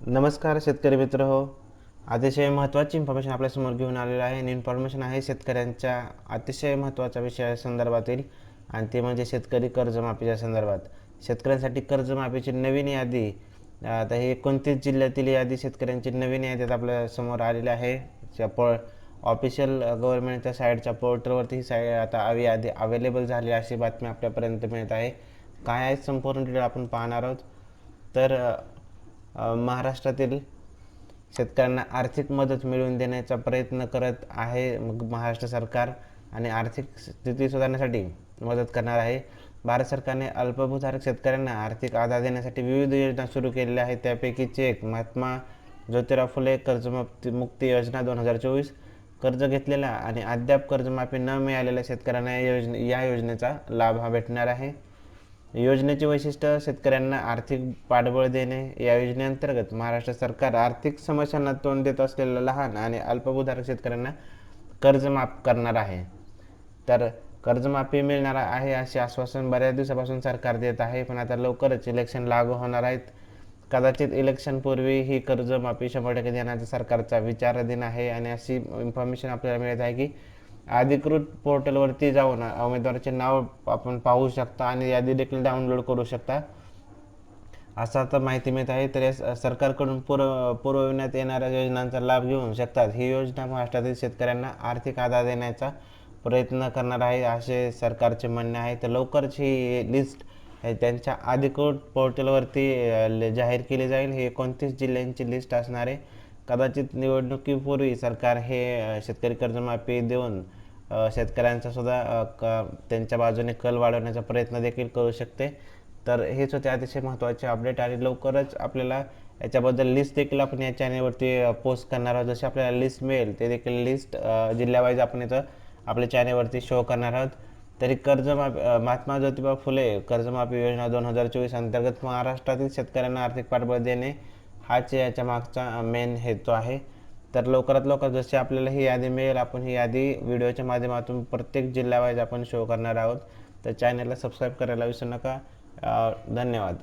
नमस्कार शेतकरी मित्र हो. अतिशय महत्त्वाची इन्फॉर्मेशन आपल्यासमोर घेऊन आलेलं आहे. आणि इन्फॉर्मेशन आहे शेतकऱ्यांच्या अतिशय महत्त्वाच्या विषयासंदर्भातील आणि ते म्हणजे शेतकरी कर्जमाफीच्या संदर्भात. शेतकऱ्यांसाठी कर्जमाफीची नवीन यादी आता हे एकोणतीस जिल्ह्यातील यादी शेतकऱ्यांची नवीन यादीत आपल्यासमोर आलेली आहे. पॉ ऑफिशियल गव्हर्नमेंटच्या साईडच्या पोर्टलवरती ही साईड आता यादी अवेलेबल झाली अशी बातमी आपल्यापर्यंत मिळत आहे. काय आहे संपूर्ण डिटेल आपण पाहणार आहोत. तर महाराष्ट्रातील शेतकऱ्यांना आर्थिक मदत मिळवून देण्याचा प्रयत्न करत आहे मग महाराष्ट्र सरकार आणि आर्थिक स्थिती सुधारण्यासाठी मदत करणार आहे. भारत सरकारने अल्पभूधारक शेतकऱ्यांना आर्थिक आधार देण्यासाठी विविध योजना सुरू केलेल्या आहेत. त्यापैकीची एक महात्मा ज्योतिराव फुले कर्जमुक्ती मुक्ती योजना दोन हजार चोवीस कर्ज घेतलेला आणि अद्याप कर्जमाफी न मिळालेल्या शेतकऱ्यांना या योजने या योजनेचा लाभ हा भेटणार आहे. योजनेचे वैशिष्ट्य शेतकऱ्यांना आर्थिक पाठबळ देणे. या योजनेअंतर्गत महाराष्ट्र सरकार आर्थिक समस्यांना तोंड देत असलेल्या लहान आणि अल्पभूधारक शेतकऱ्यांना कर्जमाफ करणार आहे. तर कर्जमाफी मिळणार आहे असे आश्वासन बऱ्याच दिवसापासून सरकार देत आहे पण आता लवकरच इलेक्शन लागू होणार आहेत. कदाचित इलेक्शनपूर्वी ही कर्जमाफी शंभर टक्के देण्याचा सरकारचा विचाराधीन आहे आणि अशी इन्फॉर्मेशन आपल्याला मिळत आहे की अधिकृत पोर्टलवरती जाऊन उमेदवाराचे नाव आपण पाहू शकता आणि यादी देखील डाउनलोड करू शकता. असं आता माहिती मिळत आहे तर या स- सरकारकडून पुरव पुरविण्यात येणाऱ्या योजनांचा लाभ घेऊ शकतात. ही योजना महाराष्ट्रातील शेतकऱ्यांना आर्थिक आधार देण्याचा प्रयत्न करणार आहे असे सरकारचे म्हणणे आहे. तर लवकरच ही लिस्ट त्यांच्या अधिकृत पोर्टलवरती जाहीर केली जाईल. हे एकोणतीस जिल्ह्यांची लिस्ट असणार आहे. कदाचित निवडणुकीपूर्वी सरकार हे शेतकरी कर्जमाफी देऊन शेतकऱ्यांचा सुद्धा क त्यांच्या बाजूने कल वाढवण्याचा प्रयत्न देखील करू शकते. तर हेच होते अतिशय महत्त्वाचे अपडेट आणि लवकरच आपल्याला याच्याबद्दल लिस्ट देखील आपण या चॅनेलवरती पोस्ट करणार आहोत. जशी आपल्याला लिस्ट मिळेल ते देखील लिस्ट जिल्ह्यावाईज आपण इथं आपल्या चॅनेलवरती शो करणार आहोत. तरी कर्जमाफी महात्मा ज्योतिबा फुले कर्जमाफी योजना दोन हजार चोवीस अंतर्गत महाराष्ट्रातील शेतकऱ्यांना आर्थिक पाठबळ देणे हाच याच्या मागचा मेन हेतू आहे. तर लवकरात लवकर जशी आपल्याला ही यादी मिळेल आपण ही यादी व्हिडिओच्या माध्यमातून प्रत्येक जिल्ह्यावाईज आपण शो करणार आहोत. तर चॅनलला सबस्क्राईब करायला विसरू नका. धन्यवाद.